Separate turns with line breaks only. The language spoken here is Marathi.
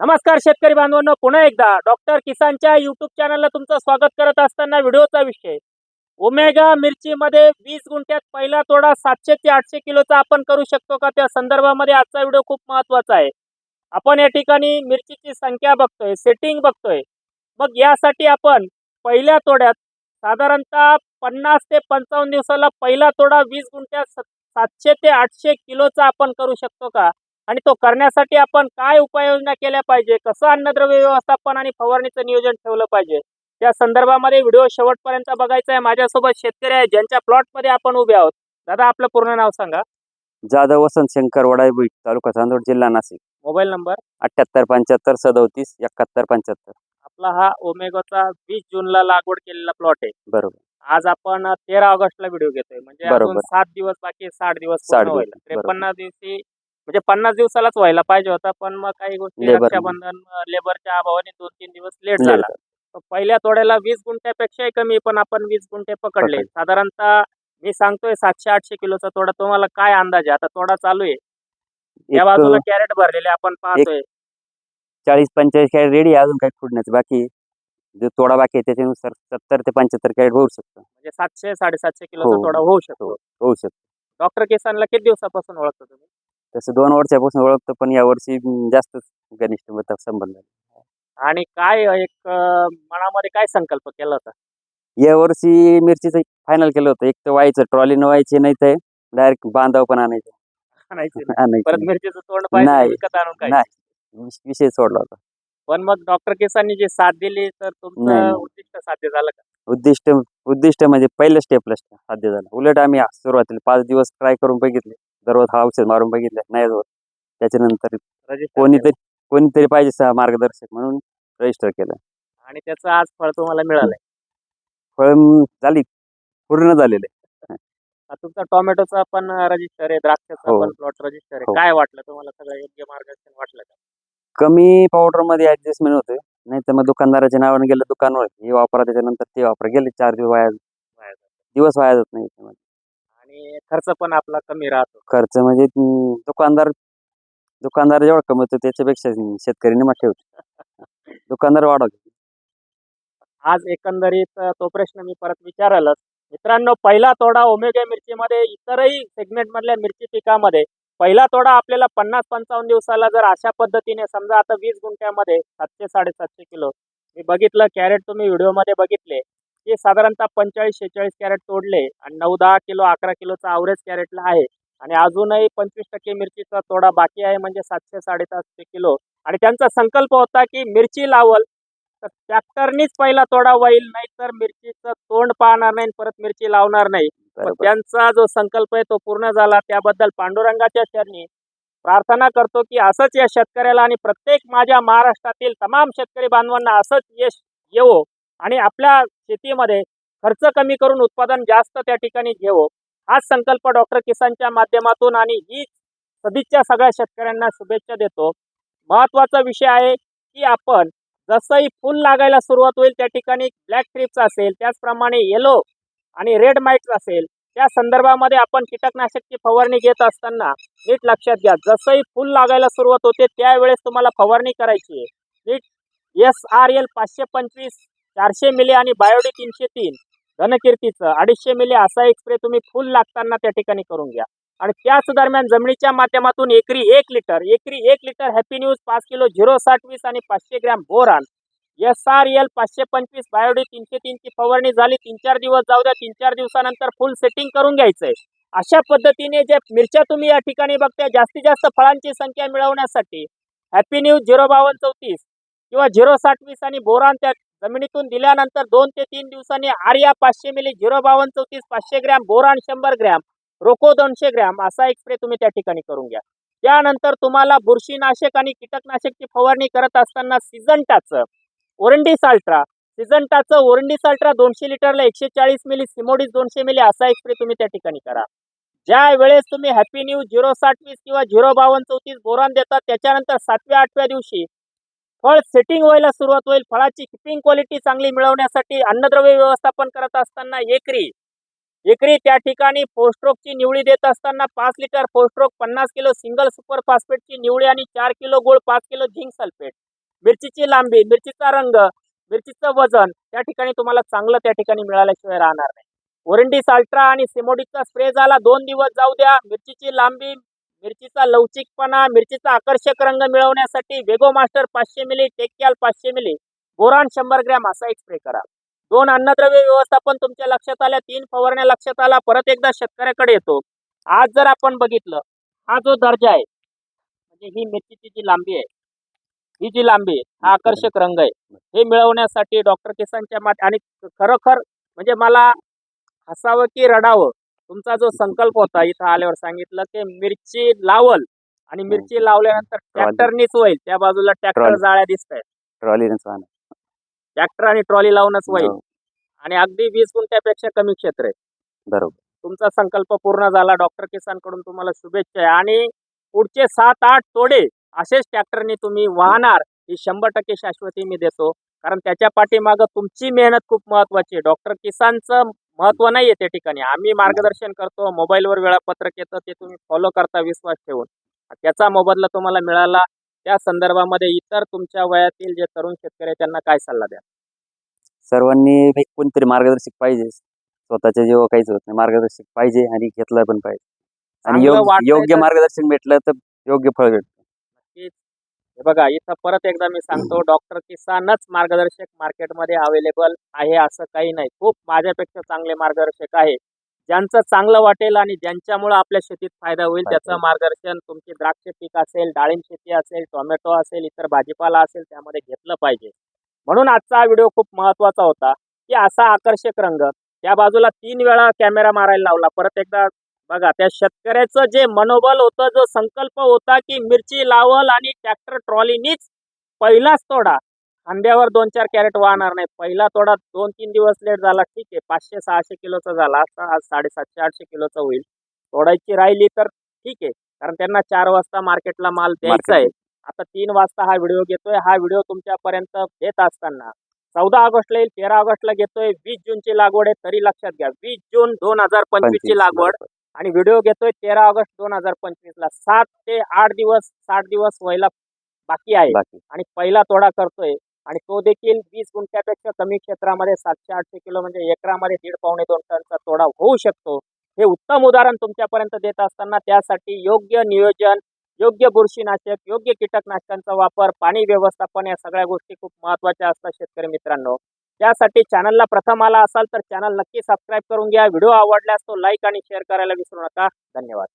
नमस्कार शेतकरी बांधवांनो पुन्हा एकदा डॉक्टर किसानच्या युट्यूब चॅनलला तुमचं स्वागत करत असताना व्हिडिओचा विषय. ओमेगा मिरचीमध्ये वीस गुंठ्यात पहिला तोडा सातशे ते आठशे किलोचा आपण करू शकतो का? त्या संदर्भामध्ये आजचा व्हिडिओ खूप महत्त्वाचा आहे. आपण या ठिकाणी मिरचीची संख्या बघतोय सेटिंग बघतोय. मग यासाठी आपण पहिल्या तोड्यात साधारणतः पन्नास ते पंचावन्न दिवसाला पहिला तोडा वीस गुंठ्यात सातशे ते आठशे किलोचा आपण करू शकतो का? आणि तो करण्यासाठी आपण काय उपाययोजना केल्या पाहिजे? कसं अन्नद्रव्य व्यवस्थापन आणि फवारणीचं नियोजन ठेवलं पाहिजे? त्या संदर्भामध्ये व्हिडिओ शेवटपर्यंत बघायचा आहे माझ्यासोबत शेतकरी आहे ज्यांच्या प्लॉटमध्ये आपण उभे आहोत. दादा आपलं पूर्ण नाव सांगा.
जाधव वसंत शंकर वडाईबुई तालुका चांदोड जिल्हा नाशिक.
Mobile number?
अठ्याहत्तर पंच्याहत्तर सदोतीस एकाहत्तर पंच्याहत्तर.
आपला हा ओमेगाचा वीस जूनला लागवड केलेला प्लॉट आहे.
बरोबर.
आज आपण तेरा ऑगस्टला व्हिडिओ घेतोय. म्हणजे अजून. सात दिवस बाकी आहे, साठ दिवस
साठ
पूर्ण
दिवस,
व्हायला.
बरोबर.
त्रेपन्न दिवशी म्हणजे पन्नास दिवसालाच व्हायला पाहिजे होता पण मग काही गोष्टी
Labor.
रक्षाबंधन लेबरच्या अभावाने दोन तीन दिवस लेट झाला. तर पहिल्या तोड्याला वीस गुंठ्यापेक्षाही कमी पण आपण वीस गुंठे पकडले.
पकडले.
साधारणतः मी सांगतोय सातशे आठशे किलोचा तोडा. तुम्हाला काय अंदाज आहे? आता तोडा चालू आहे. या
एक
बाजूला कॅरेट भरलेले आपण पाहतोय.
चाळीस पंचेचाळीस कॅरेट रेडी अजून काही फुडण्याचं बाकी आहे. जो तोडा बाकी आहे त्याच्यानुसार सत्तर ते पंच्याहत्तर कॅरेट होऊ शकतो.
म्हणजे सातशे साडेसातशे किलोचा
हो.
तोडा होऊ शकतो.
होऊ शकतो.
डॉक्टर किसानला किती दिवसापासून ओळखतो तुम्ही?
तसं दोन वर्षापासून ओळखतो पण या वर्षी जास्तच घनिष्ठ मत संबंध.
आणि काय एक अं, मनामध्ये काय संकल्प केला होता?
या वर्षी मिरचीचं फायनल केलं होतं. एक तर व्हायचं ट्रॉली न व्हायची नाही तर डायरेक्ट बांधाव पण आणायचं.
आणायचे नाही.
आणायचं
परत मिरचीचं तोंड पाहिजे
नाही.
विकत आणून काय
नाही. विष- विषय सोडला होता.
पण मग डॉक्टर केसांनी जी साथ दिली तर तुमचं
नाही.
उद्दिष्ट साध्य झालं का?
उद्दिष्ट उद्दिष्ट म्हणजे पहिल्या स्टेपला साध्य झालं. उलट आम्ही सुरुवातीला पाच दिवस ट्राय करून बघितले. दररोज हा औषध मारून बघितले नाही होत. त्याच्यानंतर कोणीतरी कोणीतरी पाहिजे मार्गदर्शक म्हणून रजिस्टर केलं.
आणि त्याचं आज फळ तुम्हाला मिळालंय?
फळ झाली. पूर्ण झालेले
तुमचा टोमॅटोचा पण रजिस्टर आहे द्राक्षाचा
हो.
पण प्लॉट रजिस्टर आहे.
हो.
काय वाटलं तुम्हाला? सगळं योग्य मार्गदर्शन वाटलं का?
कमी पावडरमध्ये ऍडजस्टमेंट होते नाही तर मग दुकानदाराच्या नावाने गेलं दुकानवर हे वापरा त्याच्यानंतर ते वापरा. गेले चार दिवस वाया. दिवस वाया जात नाही.
आणि खर्च पण आपला कमी राहतो.
खर्च म्हणजे दुकानदार दुकानदार जेवढा कमवतो त्याच्यापेक्षा शेतकरी निमा ठेवतो. दुकानदार वाढवतो.
आज एकंदरीत अ, तो प्रश्न मी परत विचारालच. मित्रांनो पहिला तोडा ओमेगा मिरचीमध्ये इतरही सेगमेंट मधल्या मिरची पिकामध्ये पहिला तोडा आपल्याला पन्नास पंचावन्न दिवसाला जर अशा पद्धतीने समजा आता वीस गुंठ्यामध्ये सातशे साडेसातशे किलो. मी बघितलं कॅरेट तुम्ही व्हिडिओमध्ये बघितले. की साधारणतः पंचेचाळीस शेहेचाळीस कॅरेट तोडले आणि नऊ दहा किलो अकरा किलोचा ॲव्हरेज कॅरेटला आहे. आणि अजूनही पंचवीस टक्के मिरचीचा तोडा बाकी आहे म्हणजे सातशे साडेसातशे किलो. आणि त्यांचा संकल्प होता की मिरची लावल तर ट्रॅक्टरनीच पहिला तोडा होईल नाही तर मिरचीचं तोंड पाहणार नाही परत मिरची लावणार नाही. त्यांचा जो संकल्प आहे तो पूर्ण झाला. त्याबद्दल पांडुरंगाच्या चरणी प्रार्थना करतो की असंच या शेतकऱ्याला आणि प्रत्येक माझ्या महाराष्ट्रातील तमाम शेतकरी बांधवांना असंच यश येवो. आणि आपल्या शेतीमध्ये खर्च कमी करून उत्पादन जास्त त्या ठिकाणी घेऊ हाच संकल्प डॉक्टर किसानच्या माध्यमातून आणि ही सदिच्छा सगळ्या शेतकऱ्यांना शुभेच्छा देतो. महत्त्वाचा विषय आहे की आपण जसंही फुल लागायला सुरुवात होईल त्या ठिकाणी ब्लॅक ट्रिप्स असेल त्याचप्रमाणे येलो आणि रेड माइट्स असेल त्या संदर्भामध्ये आपण कीटकनाशकची फवारणी घेत असताना नीट लक्षात घ्या जसंही फुल लागायला सुरुवात होते त्यावेळेस तुम्हाला फवारणी करायची आहे. नीट एस आर एल पाचशे पंचवीस चारशे मिली आणि बायोडी तीनशे तीन. घनकीर्तीचं अडीचशे मिली असा एक स्प्रे तुम्ही फुल लागताना त्या ठिकाणी करून घ्या. आणि त्याच दरम्यान जमिनीच्या माध्यमातून एकरी एक लिटर एकरी एक लिटर हॅपी न्यूज पाच किलो झिरो साठ वीस आणि पाचशे gram boron. S R L पाचशे पंचवीस बायोडी तीनशे तीनची फवारणी झाली. तीन चार दिवस जाऊ द्या तीन चार दिवसानंतर फुल सेटिंग करून घ्यायचंय. अशा पद्धतीने जे मिरच्या तुम्ही या ठिकाणी बघताय जास्तीत जास्त फळांची संख्या मिळवण्यासाठी हॅपी न्यूज झिरो बावन्न चौतीस किंवा झिरो साठ वीस आणि बोरान त्या जमिनीतून दिल्यानंतर दोन ते तीन दिवसांनी आर्या पाचशे मिली झिरो बावन्न चौतीस पाचशे ग्रॅम बोरान शंभर ग्रॅम रोको दोनशे ग्रॅम असा एक स्प्रे तुम्ही त्या ठिकाणी करून घ्या. त्यानंतर तुम्हाला बुरशीनाशक आणि कीटकनाशकची फवारणी करत असताना सिजंटाचं ओरंडीस अल्ट्रा सिजंटाचं ओरंडीस अल्ट्रा दोनशे लिटरला एकशे चाळीस मिली सिमोडीस दोनशे मिली असा एक स्प्रे तुम्ही त्या ठिकाणी करा. ज्या वेळेस तुम्ही हॅपी न्यूज झिरो साठवीस किंवा झिरो बावन्न चौतीस बोरान देतात त्याच्यानंतर सातव्या आठव्या दिवशी फळ सेटिंग व्हायला सुरुवात होईल. फळाची किपिंग क्वालिटी चांगली मिळवण्यासाठी अन्नद्रव्य व्यवस्थापन करत असताना एकरी. एकरी त्या ठिकाणी फोस्ट्रोकची निवडी देत असताना पाच लिटर फोस्ट्रोक पन्नास किलो सिंगल सुपर फॉस्फेटची निवडी आणि चार किलो गोळ पाच किलो झिंक सल्फेट मिरचीची लांबी मिरचीचा रंग मिरचीचं वजन त्या ठिकाणी तुम्हाला चांगलं त्या ठिकाणी मिळाल्याशिवाय राहणार नाही. ओरंडीस अल्ट्रा आणि सिमोडिकचा स्प्रे झाला दोन दिवस जाऊ द्या. मिरचीची लांबी मिरचीचा लवचिकपणा मिरचीचा आकर्षक रंग मिळवण्यासाठी वेगो मास्टर पाचशे मिली टेक्याल पाचशे मिली बोरान शंभर ग्रॅम असा एक स्प्रे करा. दोन अन्नद्रव्य व्यवस्थापन तुमच्या लक्षात आल्या तीन फवारण्या लक्षात आला परत एकदा शेतकऱ्याकडे येतो. आज जर आपण बघितलं हा जो दर्जा आहे म्हणजे ही मिरचीची जी लांबी आहे ही जी लांबी आहे हा आकर्षक रंग आहे. हे मिळवण्यासाठी डॉक्टर किसानच्या मात आणि खरोखर म्हणजे मला हसावं की रडावं तुमचा जो संकल्प होता इथं आल्यावर सांगितलं की मिरची लावल आणि मिरची लावल्यानंतर ट्रॅक्टरनीच होईल. त्या बाजूला ट्रॅक्टर
Trolley.
जाळ्या दिसत आहेत
चालणार.
ट्रॅक्टर आणि ट्रॉली लावूनच होईल.
हो,
आणि अगदी वीस गुंठ्यापेक्षा कमी क्षेत्र आहे.
बरोबर.
तुमचा संकल्प पूर्ण झाला. डॉक्टर किसानकडून तुम्हाला शुभेच्छा आहे. आणि पुढचे सात आठ तोडे असेच ट्रॅक्टरने तुम्ही वाहणार ही शंभर टक्के शाश्वती मी देतो. कारण त्याच्या पाठीमागं तुमची मेहनत खूप महत्वाची आहे. डॉक्टर किसानचं महत्त्व नाही आहे त्या ठिकाणी. आम्ही मार्गदर्शन करतो मोबाईलवर वेळापत्रक येतं ते तुम्ही फॉलो करता विश्वास ठेवून. त्याचा मोबदला तुम्हाला मिळाला त्या संदर्भामध्ये इतर तुमच्या वयातील जे तरुण शेतकरी त्यांना काय सल्ला द्या
सर्वांनी कोणतरी मार्गदर्शक पाहिजे. स्वतःच्या जेव्हा काहीच होत नाही. मार्गदर्शक पाहिजे आणि घेतलं पण पाहिजे. आणि योग्य मार्गदर्शन भेटलं तर योग्य फळ भेटतं.
नक्कीच हे बघा इथं परत एकदा मी सांगतो डॉक्टर किसानच मार्गदर्शक मार्केटमध्ये अवेलेबल आहे असं काही नाही. खूप माझ्यापेक्षा चांगले मार्गदर्शक आहे. ज्यांचं चांगलं वाटेल आणि ज्यांच्यामुळे आपल्या शेतीत फायदा होईल त्याचं. मार्गदर्शन तुमची द्राक्ष पीक असेल डाळिंब शेती असेल टोमॅटो असेल इतर भाजीपाला असेल त्यामध्ये घेतलं पाहिजे. म्हणून आजचा हा व्हिडिओ खूप महत्त्वाचा होता की असा आकर्षक रंग त्या बाजूला तीन वेळा कॅमेरा मारायला लावला परत एकदा बघा त्या शेतकऱ्याचं जे मनोबल होतं जो संकल्प होता की मिरची लावल आणि ट्रॅक्टर ट्रॉलीनीच पहिलाच तोडा. खांद्यावर दोन चार कॅरेट वाहणार नाही. पहिला तोडा दोन तीन दिवस लेट झाला ठीक आहे. पाचशे सहाशे किलोचा झाला. आता आज साडेसातशे आठशे किलोचा होईल. तोडायची राहिली तर ठीक आहे. कारण त्यांना चार वाजता मार्केटला माल द्यायचा आहे. आता तीन वाजता हा व्हिडिओ घेतोय. हा व्हिडिओ तुमच्यापर्यंत देत असताना चौदा ऑगस्टला येईल तेरा ऑगस्टला घेतोय. वीस जूनची लागवड आहे तरी लक्षात घ्या. वीस जून दोन हजार
पंचवीस
लागवड
बरोबर.
आणि व्हिडिओ घेतोय तेरा ऑगस्ट दोन हजार पंचवीस ला सात ते आठ दिवस साठ दिवस व्हायला बाकी आहे.
बाकी.
आणि पहिला तोडा करतोय. आणि तो देखील वीस गुंठ्यापेक्षा कमी क्षेत्रामध्ये सातशे आठशे किलो म्हणजे एकरामध्ये दीड पावणे दोन टनचा तोडा होऊ शकतो. हे उत्तम उदाहरण तुमच्यापर्यंत देत असताना त्यासाठी योग्य नियोजन योग्य बुरशीनाशक योग्य कीटकनाशकांचा वापर पाणी व्यवस्थापन या सगळ्या गोष्टी खूप महत्त्वाच्या असतात शेतकरी मित्रांनो. त्यासाठी चॅनलला प्रथम आला असाल तर चॅनल नक्की सबस्क्राईब करून घ्या. व्हिडिओ आवडल्यास तो लाईक आणि शेअर करायला विसरू नका. धन्यवाद.